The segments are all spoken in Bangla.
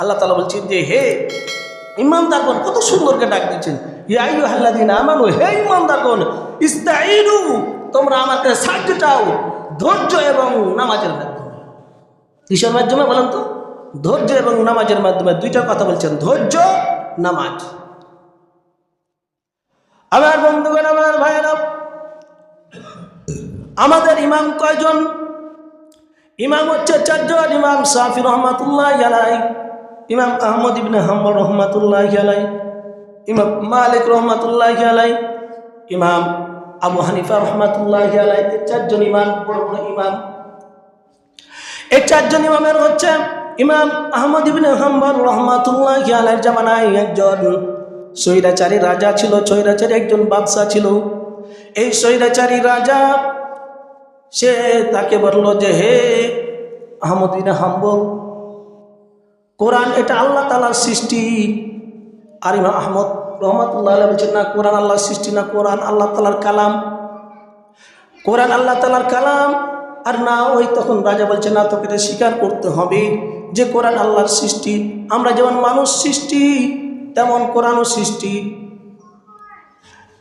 আল্লাহ তালা বলছেন যে, হে ইমানদারগণ কত সুন্দরকে ডাক দিচ্ছেন ইয়াইয়ু হাল্লাদিন আমানু, হে ইমানদারগণ ইস্তাইনু তোমরা আমাকে সাহায্য চাও। ধৈর্য এবং নামাজের মাধ্যমে। কিসের মাধ্যমে বলেন তো? ধৈর্য এবং নামাজের মাধ্যমে দুইটা কথা বলছেন। ধৈর্য, নামাজ। আমার বন্ধুগণ, আমার ভাইয়েরা, আমাদের ইমাম কয়জন? ইমাম হচ্ছে চারজন, ইমাম সাফি রহমাতুল্লাহ আলাই ইমাম আহমদ ইবনে হাম্বর রহমাতুল্লাহ আলাই ইমাম মালিক রহমাতুল্লাহ আলাই ইমাম আবু হানিফা রহমাতুল্লাহ আলাই এই চারজন ইমাম, বড় বড় ইমাম। এই চারজন ইমামের হচ্ছে ইমাম আহমদ ইবনে হাম্বর রহমাতুল্লাহ আলাইয়ের জামানায় একজন সৈরাচারী রাজা ছিল সৈরাচারী একজন বাদশাহ ছিল। এই সৈরাচারী রাজা, সে তাকে বলল যে, হে আহমদ ইবনে হাম্বল কোরআন এটা আল্লাহ তালার সৃষ্টি। আর ইমাম আহমদ রহমতুল্লাহ বলছেন, না, কোরআন আল্লাহর সৃষ্টি, না কোরআন আল্লাহ তালার কালাম। কোরআন আল্লাহ তালার কালাম, আর না, ওই তখন রাজা বলছে, না, তোকে এটা স্বীকার করতে হবে যে কোরআন আল্লাহর সৃষ্টি। আমরা যেমন মানুষ সৃষ্টি, তেমন কোরআনও সৃষ্টি।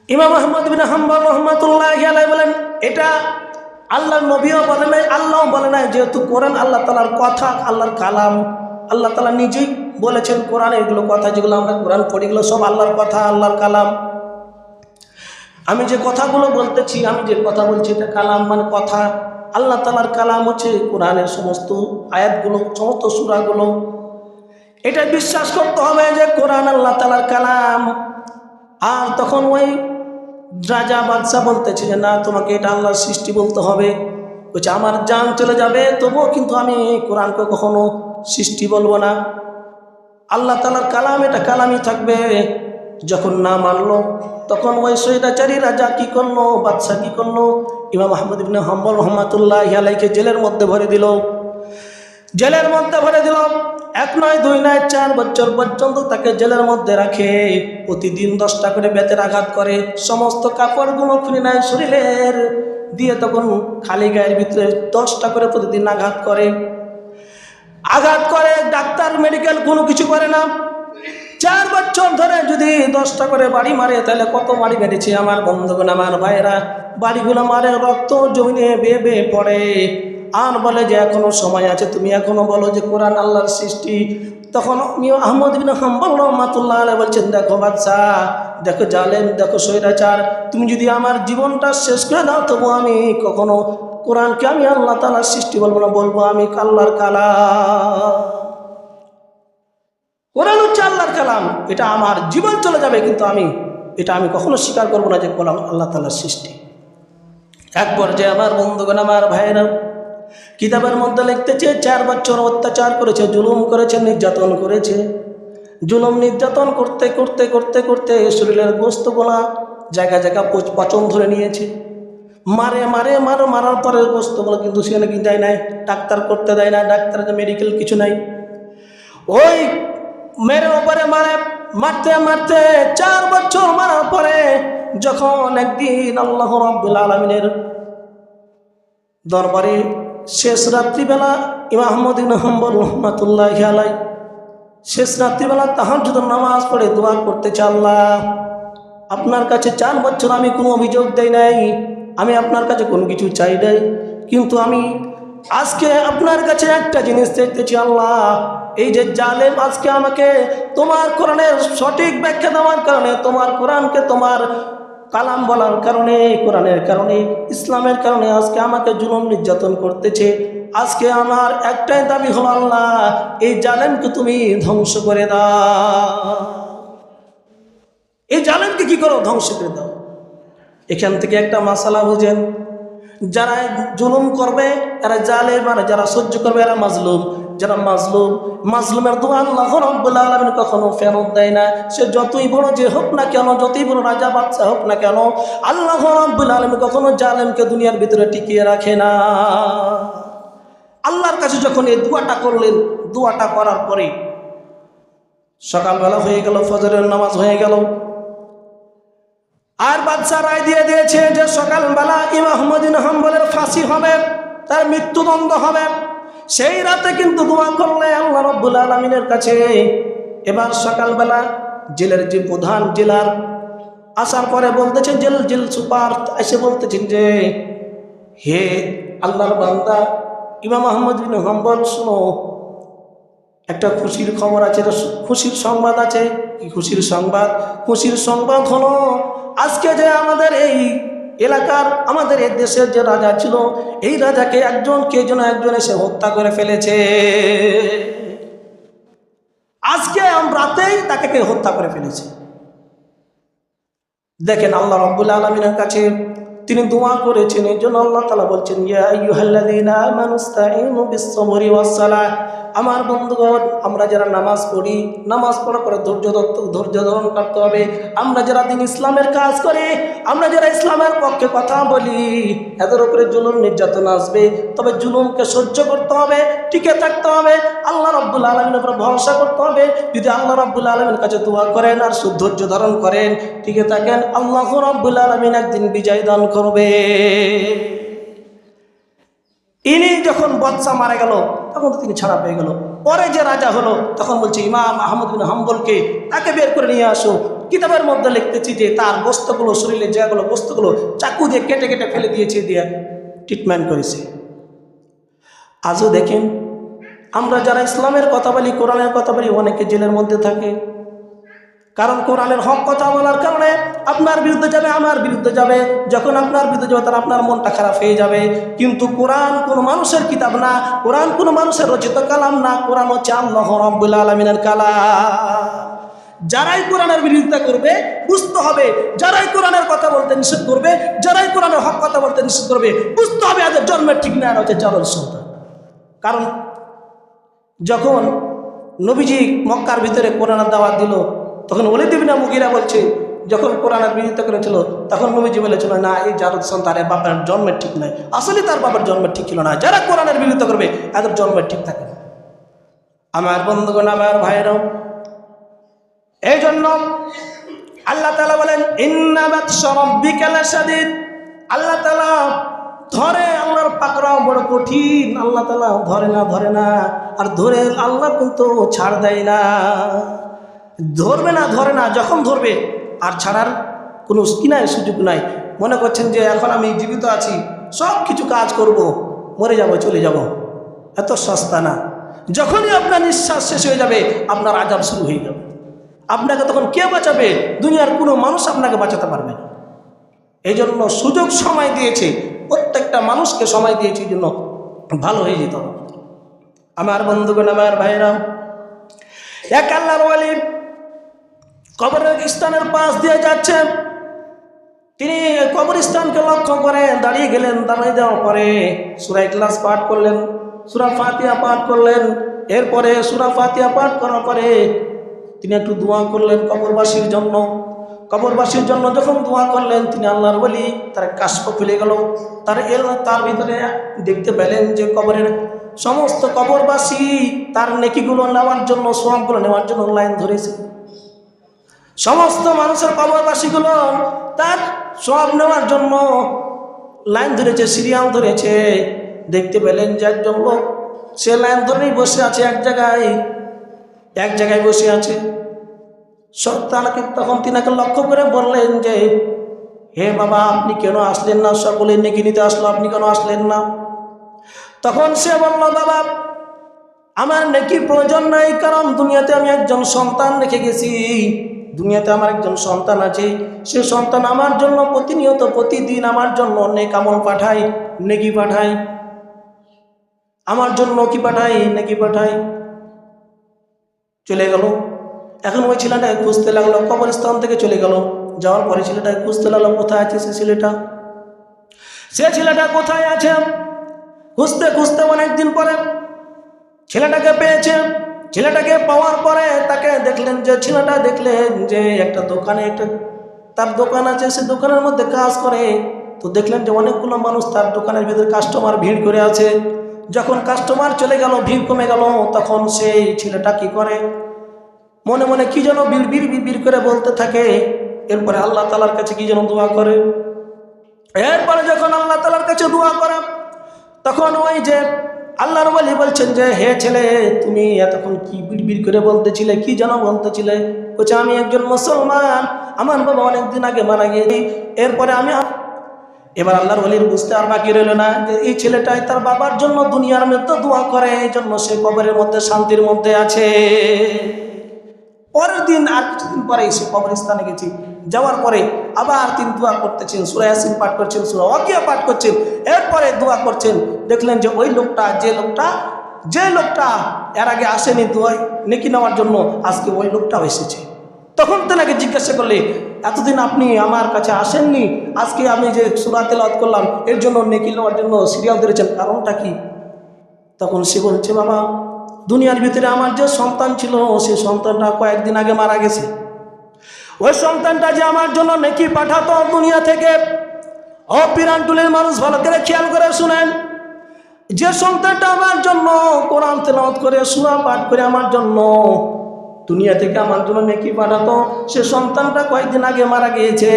ইমাম আহমদ বিন হাম্বল রহমতুল্লাহ আলাই বলেন, এটা আল্লাহ নবীও বলে নাই, আল্লাহও বলে নাই, যেহেতু কোরআন আল্লাহ তালার কথা, আল্লাহর কালাম। আল্লাহ তালা নিজেই বলেছেন, কোরআন এগুলো কথা যেগুলো আমরা কোরআন পড়ি, এগুলো সব আল্লাহর কথা, আল্লাহর কালাম। আমি যে কথাগুলো বলতেছি, আমি যে কথা বলছি, এটা কালাম মানে কথা। আল্লাহ তালার কালাম হচ্ছে কোরআনের সমস্ত আয়াতগুলো, সমস্ত সুরাগুলো। এটা বিশ্বাস করতে হবে যে কোরআন আল্লাহ তালার কালাম। আর তখন ওই রাজা বাদশাহ বলতেছে যে, না, তোমাকে এটা আল্লাহর সৃষ্টি বলতে হবে। বলছে, আমার জান চলে যাবে, তবুও কিন্তু আমি কোরআনকে কখনো সৃষ্টি বলব না। আল্লাহ তালার কালাম এটা কালামই থাকবে। যখন না মানলো, তখন ওই সৈরাচারী রাজা কি করল বাদশাহ কি করল, ইমাম আহমদ ইবনে হাম্বল রহমাতুল্লাহ আলাইকে জেলের মধ্যে ভরে দিল। জেলের মধ্যে ভরে দিল। এক নয়, দুই নয়, চার বছর পর্যন্ত তাকে জেলের মধ্যে রাখে। প্রতিদিন দশটা করে বেতের আঘাত করে। সমস্ত কাপড়গুলো খুলে নেয় শরীরের। দিয়ে তখন খালি গায়ের ভিতরে দশটা করে প্রতিদিন আঘাত করে। আঘাত করে, ডাক্তার মেডিকেল কোনো কিছু করে না। চার বছর ধরে যদি দশটা করে বাড়ি মারে, তাহলে কত বাড়ি বেড়েছে আমার বন্ধুগণ, আমার ভাইয়েরা? বাড়িগুলো মারে রক্ত জমিনে বেয়ে বেয়ে পড়ে। আর বলে যে এখনও সময় আছে, তুমি এখনও বলো যে কোরআন আল্লাহর সৃষ্টি। তখন আহমদ বিন হাম্বল রহমাতুল্লাহ আলাই বলছেন, দেখো বাচ্চা দেখো জালেম, দেখো স্বৈরাচার। তুমি যদি আমার জীবনটা শেষ করে দাও তবু আমি কখনো কোরআনকে আমি আল্লাহ তালার সৃষ্টি বলব না, বলব আমি আল্লাহর কালা কোরআন হচ্ছে আল্লাহর কালাম। এটা আমার জীবন চলে যাবে, কিন্তু আমি, এটা আমি কখনো স্বীকার করব না যে কোরআন আল্লাহ তালার সৃষ্টি। এক পর্যায়ে আমার বন্ধুগণ, আমার ভাইয়েরা কিতাবের মধ্যে লিখতেছে, চার বছর অত্যাচার করেছে, জুলুম করেছে, নির্যাতন করেছে। জুলুম, নির্যাতন করতে করতে করতে করতে শরীরের গোস্তগুলা জায়গা জায়গা পচন ধরে নিয়েছে। মারে মারে, মারো, মারার পরে গোস্তগুলো কিন্তু সেখানে কি দেয় নাই। ডাক্তার করতে দেয় না ডাক্তার মেডিকেল কিছু নাই। ওই মেরে ওপরে মারে, মারতে মারতে চার বছর মারার পরে যখন একদিন আল্লাহ রব্বুল আলমিনের দরবারে শেষ রাত্রিবেলা ইমাম আহমদ হাম্বর রহমাতুল্লাহ শেষ রাত্রিবেলা তাহার যদি নামাজ পড়ে দোয়া করতে চাল্লাহ। আপনার কাছে চার বছর আমি কোনো অভিযোগ দেই নাই। আমি আপনার কাছে কোনো কিছু চাই নাই, কিন্তু আমি আজকে আপনার কাছে একটা জিনিস দেখতেছি আল্লাহ। এই যে জালেম আজকে আমাকে তোমার কোরআনের সঠিক ব্যাখ্যা দেওয়ার কারণে, তোমার কোরআনকে তোমার কালাম বলার কারণে, কোরআনের কারণে, ইসলামের কারণে আজকে আমাকে জুলুম নির্যাতন করতেছে। আজকে আমার একটাই দাবি হলো, আল্লাহ, এই জালেমকে তুমি ধ্বংস করে দাও। এই জালেমকে কি করো? ধ্বংস করে দাও। এখান থেকে একটা মাসালা বুঝেন। যারা জুলুম করবে, এরা জালে মানে যারা সহ্য করবে, এরা মাজলুম। যারা মাজলুম, মাজলুমের দোয়া আল্লাহ আলমিন কখনো ফেরত দেয় না। সে যতই বড় যে হোক না কেন, যতই বড় রাজা বাচ্চা হোক না কেন, আল্লাহ রব্বুল আলমিন কখনো জালেমকে দুনিয়ার ভিতরে টিকিয়ে রাখে না। আল্লাহর কাছে যখন এই দোয়াটা করলেন, দোয়াটা করার পরে সকালবেলা হয়ে গেল, ফজরের নামাজ হয়ে গেল। আর বাদশাহ রায় দিয়ে দিয়েছে যে সকালবেলা ইমাম আহমদিন হাম্বলের ফাঁসি হবে, তার মৃত্যুদণ্ড হবে। সেই রাতে কিন্তু দোয়া করলে আল্লাহ রব্বুল আলমিনের কাছে। এবার সকালবেলা জেলের যে প্রধান জেলার আসার পরে বলতেছেন জেল জেল সুপার এসে বলতেছেন যে, হে আল্লাহর বান্দা, ইমাম আহমদ বিন হাম্বল, শুনো, একটা খুশির খবর আছে খুশির সংবাদ আছে। কি খুশির সংবাদ? খুশির সংবাদ হলো আজকে যে আমাদের এই এলাকার, আমাদের এই দেশের যে রাজা ছিল, এই রাজাকে একজন, কে যেন একজন এসে হত্যা করে ফেলেছে। আজকে রাতেই তাকে কে হত্যা করে ফেলেছে। দেখেন আল্লাহ রব্বুল আলমিনের কাছে তিনি দোয়া করেছেন, এই জন্য আল্লাহ তালা বলছেন, ইয়া বিস-সাবরি ওয়াস-সালাহ। আমার বন্ধুগণ, আমরা যারা নামাজ পড়ি, নামাজ পড়ার পরে ধৈর্য ধরতে ধৈর্য ধারণ করতে হবে। আমরা যারা দিন ইসলামের কাজ করি, আমরা যারা ইসলামের পক্ষে কথা বলি, এদের উপরে জুলুম নির্যাতন আসবে। তবে জুলুমকে সহ্য করতে হবে, টিকে থাকতে হবে। আল্লাহ রব্বুল আলমীর উপরে ভরসা করতে হবে। যদি আল্লাহ রব্বুল আলমীর কাছে দোয়া করেন আর ধৈর্য ধারণ করেন, টিকে থাকেন, আল্লাহ রব্বুল আলমিন একদিন বিজয় দান করবে। ইনি যখন বৎসা মারা গেল তখন তিনি ছাড়া পেয়ে গেল। পরে যে রাজা হলো, তখন বলছে, ইমাম আহমদ বিন হাম্বলকে তাকে বের করে নিয়ে আসো। কিতাবের মধ্যে লিখতেছি যে, তার বস্তুগুলো, শরীরে যেগুলো বস্তুগুলো চাকু দিয়ে কেটে কেটে ফেলে দিয়েছে, দিয়ে ট্রিটমেন্ট করেছে। আজও দেখেন, আমরা যারা ইসলামের কথা বলি, কোরআনের কথা বলি, অনেকে জেলের মধ্যে থাকে। কারণ কোরআনের হক কথা বলার কারণে আপনার বিরুদ্ধে যাবে, আমার বিরুদ্ধে যাবে। যখন আপনার বিরুদ্ধে যাবে তখন আপনার মনটা খারাপ হয়ে যাবে। কিন্তু কোরআন কোনো মানুষের কিতাব না, কোরআন কোনো মানুষের রচিত কালাম না, কোরআন হচ্ছে আল্লাহ রব্বুল আলমিনের কালাম। যারাই কোরআনের বিরোধিতা করবে, বুঝতে হবে, যারাই কোরআনের কথা বলতে নিষেধ করবে, যারাই কোরআনের হক কথা বলতে নিষেধ করবে, বুঝতে হবে এদের জন্মের ঠিক না হচ্ছে জালল সন্তান। কারণ যখন নবীজি মক্কার ভিতরে কোরআনের দাওয়াত দিল তখন ওলি দেবিনা মুগিরা বলছে, যখন কোরআনের বিরোধিতা করেছিল, তখন নবীজি বলেছিল, না, এই জারদ সন্তানের বাপের জন্মের ঠিক নয়। আসলে তার বাবার জন্মের ঠিক ছিল না। যারা কোরআনের বিরোধিতা করবে এদের জন্মের ঠিক থাকে না। আমার বন্ধুগণ, আমার ভাইরাও এই জন্য আল্লাহ তালা বলেন ইন্নাবাদ সরব্বিকালাসাদিদ আল্লাহ তালা ধরে আল্লাহর পাকড়াও বড় কঠিন। আল্লাহ তালা ধরে না ধরে না। আর ধরে আল্লাহ কিন্তু ছাড় দেয় না। ধরবে না, ধরে না, যখন ধরবে, আর ছাড়ার কোনো কি নাই সুযোগ নাই। মনে করছেন যে এখন আমি জীবিত আছি, সব কিছু কাজ করব, মরে যাব, চলে যাব। এত সস্তা না। যখনই আপনার নিঃশ্বাস শেষ হয়ে যাবে, আপনার আজাব শুরু হয়ে যাবে। আপনাকে তখন কে বাঁচাবে? দুনিয়ার কোনো মানুষ আপনাকে বাঁচাতে পারবে না। এই জন্য সুযোগ সময় দিয়েছে, প্রত্যেকটা মানুষকে সময় দিয়েছে জন্য ভালো হয়ে যেত আমার বন্ধুগণ, আমার ভাইরা এক আল্লাহর ওয়ালি কবরের স্থানের পাশ দিয়ে যাচ্ছেন। তিনি কবরস্থানকে লক্ষ্য করে দাঁড়িয়ে গেলেন, দাঁড়িয়ে যাওয়ার পরে সুরাই ক্লাস পাঠ করলেন, সুরা ফাতিয়া পাঠ করলেন। এরপরে সুরা ফাতিয়া পাঠ করার পরে তিনি একটু দোয়া করলেন কবরবাসীর জন্য। কবরবাসীর জন্য যখন দোয়া করলেন, তিনি আল্লাহর বলি তার কাশ্প খুলে গেল। তার এল, তার ভিতরে দেখতে পেলেন যে কবরের সমস্ত কবরবাসী তার নেকিগুলো নেওয়ার জন্য, সোয়াবগুলো নেওয়ার জন্য লাইন ধরেছে। সমস্ত মানুষের কবরবাসীগুলো তার সব নেওয়ার জন্য লাইন ধরেছে, সিরিয়াল ধরেছে। দেখতে পেলেন যে একজন লোক, সে লাইন ধরেই বসে আছে এক জায়গায় এক জায়গায় বসে আছে। তাকে তখন তিনাকে লক্ষ্য করে বললেন যে, হে বাবা, আপনি কেন আসলেন না? সকলে নেকি নিতে আসলো, আপনি কেন আসলেন না? তখন সে বলল, বাবা, আমার নেকির প্রয়োজন নাই, কারণ দুনিয়াতে আমি একজন সন্তান রেখে গেছি। দুনিয়াতে আমার একজন সন্তান আছে, সে সন্তান আমার জন্য প্রতিনিয়ত, প্রতিদিন আমার জন্য নেক আমল পাঠায়, নেকি পাঠায়। আমার জন্য কি পাঠাই নেকি পাঠাই চলে গেল। এখন ওই ছেলেটাকে খুঁজতে লাগল, কবরস্থান থেকে চলে গেল। যাওয়ার পরে ছেলেটাকে খুঁজতে লাগল, কোথায় আছে সে ছেলেটা? সে ছেলেটা কোথায় আছে? খুঁজতে খুঁজতে অনেকদিন পরে ছেলেটাকে পেয়েছে। ছেলেটাকে পাওয়ার পরে তাকে দেখলেন যে, ছেলেটা দেখলেন যে একটা দোকানে একটা, তার দোকান আছে, সে দোকানের মধ্যে কাজ করে। তো দেখলেন যে অনেকগুলো মানুষ তার দোকানের ভিতরে কাস্টমার ভিড় করে আছে। যখন কাস্টমার চলে গেল, ভিড় কমে গেল, তখন সেই ছেলেটা কি করে? মনে মনে কি যেন বিড় বিড় বিড় করে বলতে থাকে। এরপরে আল্লাহ তালার কাছে কি যেন দোয়া করে? এরপরে যখন আল্লাহ তালার কাছে দোয়া করে, তখন ওই যে আল্লাহর বলি বলছেন যে, হে ছেলে, তুমি এতক্ষণ কি বিড়বিড় করে বলতেছিলে, কি যেন বলতেছিলে? বলছে, আমি একজন মুসলমান, আমার বাবা অনেকদিন আগে মারা গিয়ে এরপরে আমি এবার আল্লাহর ওলির বুঝতে আর বাকি রইল না, যে এই ছেলেটাই তার বাবার জন্য দুনিয়ার মধ্যে দোয়া করে, এই জন্য সে কবরের মধ্যে শান্তির মধ্যে আছে। পরের দিন আর কিছুদিন পরে সে কবরস্থানে গেছি। যাওয়ার পরে আবার তিনি দোয়া করতেছেন সুরায়াসিন পাঠ করছেন, সুরা অকিয়া পাঠ করছেন। এরপরে দোয়া করছেন, দেখলেন যে ওই লোকটা, যে লোকটা যে লোকটা এর আগে আসেনি দোয়াই নেকি নেওয়ার জন্য, আজকে ওই লোকটাও এসেছে। তখন তেনাকে জিজ্ঞাসা করলে, এতদিন আপনি আমার কাছে আসেননি, আজকে আমি যে সুরা তেলাওয়াত করলাম, এর জন্য নেকি নেওয়ার জন্য সিরিয়াল ধরেছেন, কারণটা কি? তখন সে বলছে, বাবা, দুনিয়ার ভিতরে আমার যে সন্তান ছিল সেই সন্তানটা কয়েকদিন আগে মারা গেছে। ওই সন্তানটা যে আমার জন্য নেকি পাঠাতো দুনিয়া থেকে, ও পিরান্টুলের মানুষ ভালো করে খেয়াল করে শুনেন। যে সন্তানটা আমার জন্য কোরআন তেলাওয়াত করে, সুরা পাঠ করে আমার জন্য দুনিয়া থেকে আমার জন্য নেকি পাঠাতো, সে সন্তানটা কয়েকদিন আগে মারা গিয়েছে।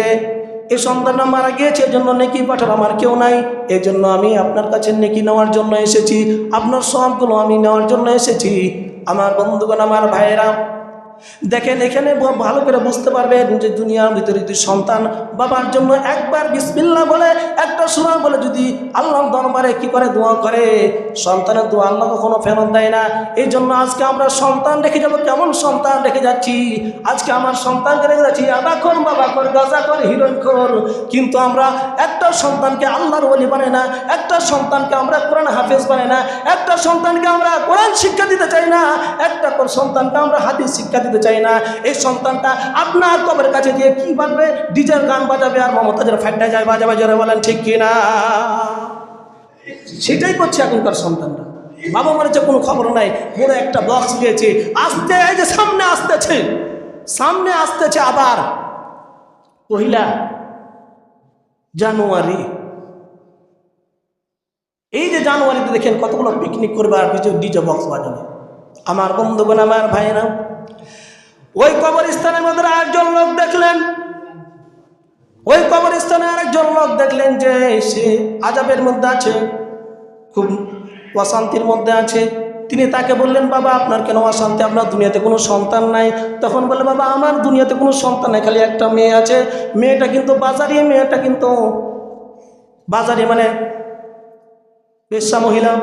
এই সন্তানটা মারা গিয়েছে, এজন্য নেকি পাঠার আমার কেউ নাই। এই জন্য আমি আপনার কাছে নেকি নেওয়ার জন্য এসেছি, আপনার সবগুলো আমি নেওয়ার জন্য এসেছি। আমার বন্ধুগণ, আমার ভাইয়েরা দেখেন এখানে ভালো করে বুঝতে পারবেন যে দুনিয়ার ভিতরে যদি সন্তান বাবার জন্য একবার বিসমিল্লা বলে, একটা সুরা বলে যদি আল্লাহ দরবারে কি করে দোয়া করে? সন্তানের দোয়া আল্লাহ কখনো ফেরত দেয় না। এই জন্য আজকে আমরা সন্তান রেখে যাব, কেমন সন্তান রেখে যাচ্ছি? আজকে আমার সন্তানকে রেখে যাচ্ছি আবা কর বাবা কর গাজা কর হিরোইন কর কিন্তু আমরা একটা সন্তানকে আল্লাহর বলি বানাই না, একটা সন্তানকে আমরা কোরআন হাফেজ বানাই না, একটা সন্তানকে আমরা কোরআন শিক্ষা দিতে চাই না, একটা সন্তানকে আমরা হাদিস শিক্ষা দিতে চাই না। এই সন্তানটা আপনার কবের কাছে দিয়ে কি বাজবে ডিজের গান বাজাবে আর মমতাজের ফাইটটা যায় বাজাবে যারা বলেন, ঠিক কিনা? সেটাই করছে এখনকার সন্তানরা। বাবা মারেছে, কোনো খবর নাই। বড় একটা বক্স দিয়েছে। আসতে, এই যে সামনে আসতেছে। সামনে আসতেছে আবার পহিলা জানুয়ারি। এই যে জানুয়ারিতে দেখেন কতগুলো পিকনিক করবে আর ডিজে ডিজে বক্স বাজাবে। আমার বন্ধুগণ, আমার ভাইয়েরা ওই কবরস্থানের মধ্যে আরেকজন লোক দেখলেন। ওই কবরস্থানে আরেকজন লোক দেখলেন যে সে আজাবের মধ্যে আছে, খুব অশান্তির মধ্যে আছে। তিনি তাকে বললেন, বাবা, আপনার কেন অশান্তি? আপনার দুনিয়াতে কোনো সন্তান নাই। তখন বলে বাবা, আমার দুনিয়াতে কোনো সন্তান নাই, খালি একটা মেয়ে আছে। মেয়েটা কিন্তু বাজারি, মেয়েটা কিন্তু বাজারি মানে পেশা মহিলা।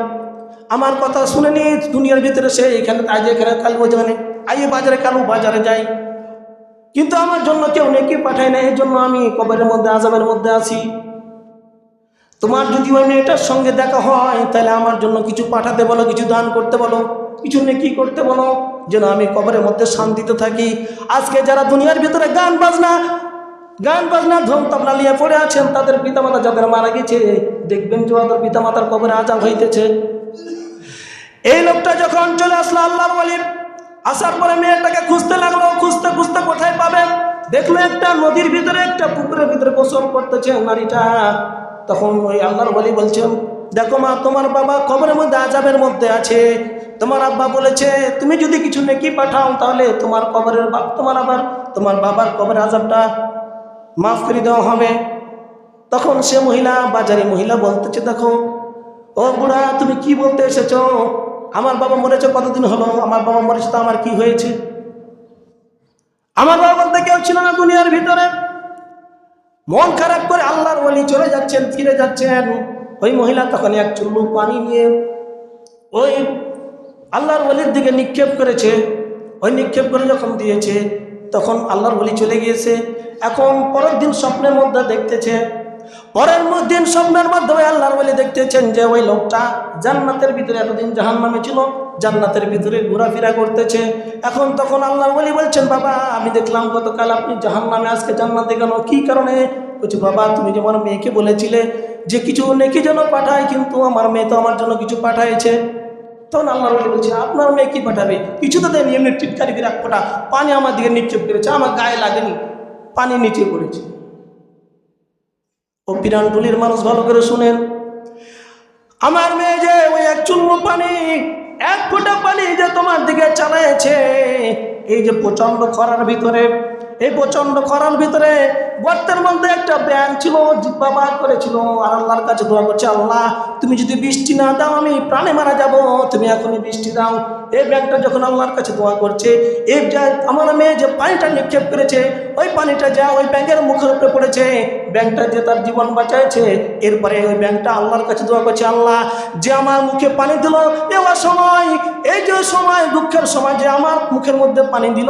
আমার কথা শুনেনি দুনিয়ার ভিতরে সে এখানে, আজ এখানে কাল ওখানে আইয়ে বাজারে কালু বাজারে যাই। কিন্তু আমার জন্য কেউ নেকি পাঠায় না এই জন্য আমি কবরের মধ্যে আজামের মধ্যে আছি। তোমার যদি ওই মেয়েটার সঙ্গে দেখা হয়, তাহলে আমার জন্য কিছু পাঠাতে বলো, কিছু দান করতে বলো, কিছু নেকি করতে বলো, যেন আমি কবরের মধ্যে শান্তিতে থাকি। আজকে যারা দুনিয়ার ভিতরে গান বাজনা গান বাজনা, ধুম তবলা নিয়ে পড়ে আছেন, তাদের পিতামাতা যাদের মারা গেছে, দেখবেন যে ওদের পিতামাতার কবরে আজাব হইতেছে। এই লোকটা যখন চলে আসলো আল্লাহর বলি আসার পরে মেয়েটাকে খুঁজতে লাগল, খুঁজতে খুঁজতে কোথায় পাবে? দেখল একটা নদীর ভিতরে, একটা পুকুরের ভিতরে গোসল করতেছে নারীটা। তখন ওই আল্লাহর বলি বলছেন, দেখো মা, তোমার বাবা কবরের মধ্যে আজাবের মধ্যে আছে। তোমার আব্বা বলেছে, তুমি যদি কিছু নেকি পাঠাও, তাহলে তোমার কবরের বাপ তোমার আবার, তোমার বাবার কবরের আজাবটা মাফ করে দেওয়া হবে। তখন সে মহিলা, বাজারি মহিলা বলতেছে, দেখো, ও বুড়া, তুমি কি বলতে এসেছ? আমার বাবা মরেছে, কতদিন হলো? আমার বাবা মরেছে তো আমার কি হয়েছে? আমার বাবা বলতে কেউ ছিল না দুনিয়ার ভিতরে। মন খারাপ করে আল্লাহর বলি চলে যাচ্ছেন, ফিরে যাচ্ছেন। ওই মহিলা তখন এক চুল্লু পানি নিয়ে ওই আল্লাহর বলির দিকে নিক্ষেপ করেছে। ওই নিক্ষেপ করে যখন দিয়েছে, তখন আল্লাহর বলি চলে গিয়েছে। এখন পরের দিন স্বপ্নের মধ্যে দেখতেছে পরের দিন স্বপ্নের মাধ্যমে আল্লাহর বলে দেখতেছেন যে ওই লোকটা জান্নাতের ভিতরে এতদিন জাহান নামে ছিল, জান্নাতের ভিতরে ঘোরাফেরা করতেছে। এখন তখন আল্লাহর বলি বলছেন, বাবা, আমি দেখলাম গতকাল আপনি জাহান নামে আজকে জান্নাতে কেন কি কারণে? বলছি, বাবা, তুমি যে আমার মেয়েকে বলেছিলে যে কিছু নেকি যেন পাঠায়, কিন্তু আমার মেয়ে তো আমার জন্য কিছু পাঠাইছে। তখন আল্লাহর বলি বলছে, আপনার মেয়ে কি পাঠাবে? কিছু তো দেয়নি, এমনি টিটকারি করে ফোঁটা পানি আমার দিকে নিক্ষেপ করেছে, আমার গায়ে লাগেনি। পানি নিচে পড়েছে। ও পিরানটুলির মানুষ ভালো করে শুনেন। আমার মেয়ে যে ওই এক চুল্লু পানি, এক ফোঁটা পানি যে তোমার দিকে চালাইছে এই যে প্রচণ্ড খরার ভিতরে এই প্রচণ্ড খরার ভিতরে গর্তের মধ্যে একটা ব্যাং ছিল, জিব্বা করেছিল। আর আল্লাহর কাছে দোয়া করছে, আল্লাহ, তুমি যদি বৃষ্টি না দাও, আমি প্রাণে মারা যাব। তুমি এখনই বৃষ্টি দাও। এই ব্যাংকটা যখন আল্লাহর কাছে দোয়া করছে, এই আমার মেয়ে যে পানিটা নিক্ষেপ করেছে, ওই পানিটা যা ওই ব্যাংকের মুখের উপরে পড়েছে, ব্যাংকটা যে তার জীবন বাঁচাইছে, এরপরে ওই ব্যাংকটা আল্লাহর কাছে দোয়া করছে, আল্লাহ, যে আমার মুখে পানি দিল এবার সময়, এই যে সময়, দুঃখের সময় যে আমার মুখের মধ্যে পানি দিল,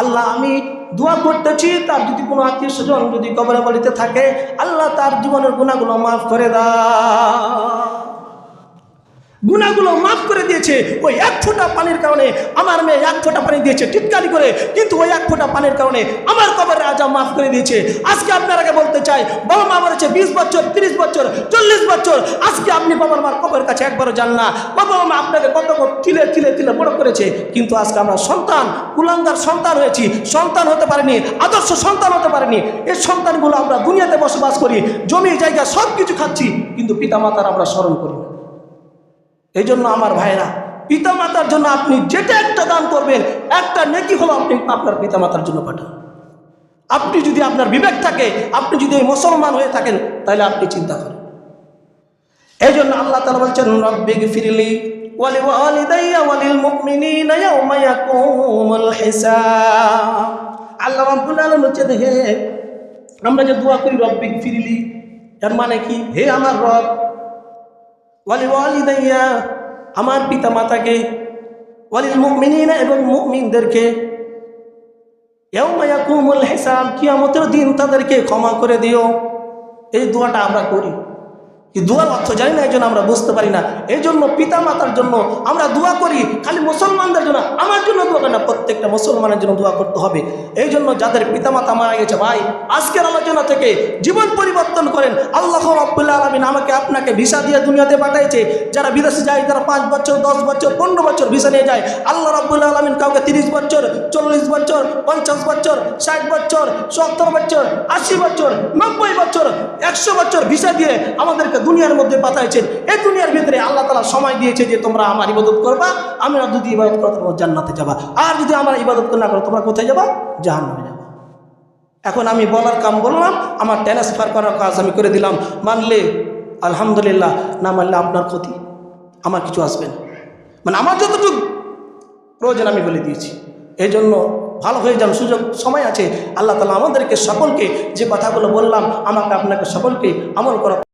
আল্লাহ, আমি দোয়া করতেছি, তার যদি কোনো আত্মীয় স্বজন যদি কবরে বলিতে থাকে, আল্লাহ তার জীবনের গুণাগুলো মাফ করে দাও। গুণাগুলো মাফ করে দিয়েছে। ওই এক ফোঁটা পানির কারণে আমার মেয়ে এক ফোঁটা পানি দিয়েছে। টিটকারি করে, কিন্তু ওই এক ফোঁটা পানির কারণে আমার কবরের আজা মাফ করে দিয়েছে। আজকে আপনার আগে বলতে চাই, বাবা মা মরেছে বিশ বছর, তিরিশ বছর, চল্লিশ বছর, আজকে আপনি বাবার মার কবরের কাছে একবারও যান না। বাবা মা আপনাকে কত তিলে তিলে তিলে বড় করেছে, কিন্তু আজকে আমরা সন্তান, কুলাঙ্গার সন্তান হয়েছি। সন্তান হতে পারেনি, আদর্শ সন্তান হতে পারেনি। এই সন্তানগুলো আমরা দুনিয়াতে বসবাস করি, জমি, জায়গা সব কিছু খাচ্ছি, কিন্তু পিতামাতার আমরা স্মরণ করি এই জন্য আমার ভাইরা, পিতামাতার জন্য আপনি যেটা একটা দান করবেন, একটা নেকি হলো আপনি আপনার পিতামাতার জন্য পাঠান। আপনি যদি আপনার বিবেক থাকে, আপনি যদি মুসলমান হয়ে থাকেন, তাহলে আপনি চিন্তা করেন। এই জন্য আল্লাহ তালা বলছেন রব্বিক ফিরলি আল্লাহ রাব্বুল আলামিন বলছেন, হে, আমরা যে দোয়া করি রব্বিক ফিরলি এর মানে কি? হে আমার রব ওয়ালি ওয়ালিদাইয়া আমার পিতা মাতাকে ওয়ালিল মুমিনিনা এবং মুমিনদেরকে মায়া কুমল হিসাব, কিয়ামতের দিন তাদেরকে ক্ষমা করে দিও। এই দোয়াটা আমরা করি। কি দোয়ার অর্থ জানি না, এই জন্য আমরা বুঝতে পারি না। এই জন্য পিতা মাতার জন্য আমরা দোয়া করি, খালি মুসলমানদের জন্য। আমার জন্য দোয়া করি না, প্রত্যেকটা মুসলমানের জন্য দোয়া করতে হবে। এই জন্য যাদের পিতা মাতা মারা গেছে, ভাই, আজকের আলোচনা থেকে জীবন পরিবর্তন করেন। আল্লাহ রব্বুল্লাহ আলমিন আমাকে আপনাকে ভিসা দিয়ে দুনিয়াতে পাঠাইছে। যারা বিদেশে যায়, তারা পাঁচ বছর, দশ বছর, পনেরো বছর ভিসা নিয়ে যায়। আল্লাহ রব্বুল্লাহ আলমিন কাউকে তিরিশ বছর, চল্লিশ বছর, পঞ্চাশ বছর, ষাট বছর, সত্তর বছর, আশি বছর, নব্বই বছর, একশো বছর ভিসা দিয়ে আমাদেরকে দুনিয়ার মধ্যে পাঠাইছেন এই দুনিয়ার ভিতরে আল্লাহ তালা সময় দিয়েছে যে তোমরা আমার ইবাদত করবা, আমি আমরা যদি ইবাদত করো তোমরা জান্নাতে যাবা। আর যদি আমার ইবাদত না করো, তোমরা কোথায় যাবা? জাহান্নামে যাবা। এখন আমি বলার কাম বললাম, আমার ট্রান্সফার করার কাজ আমি করে দিলাম। মানলে, আলহামদুলিল্লাহ, না মানলে আপনার ক্ষতি, আমার কিছু আসবে না। মানে আমার যতটুকু প্রয়োজন আমি বলে দিয়েছি। এই জন্য ভালো হয়ে যান, সুযোগ, সময় আছে। আল্লাহ তালা আমাদেরকে সকলকে যে কথাগুলো বললাম, আমাকে আপনাকে সকলকে আমল করা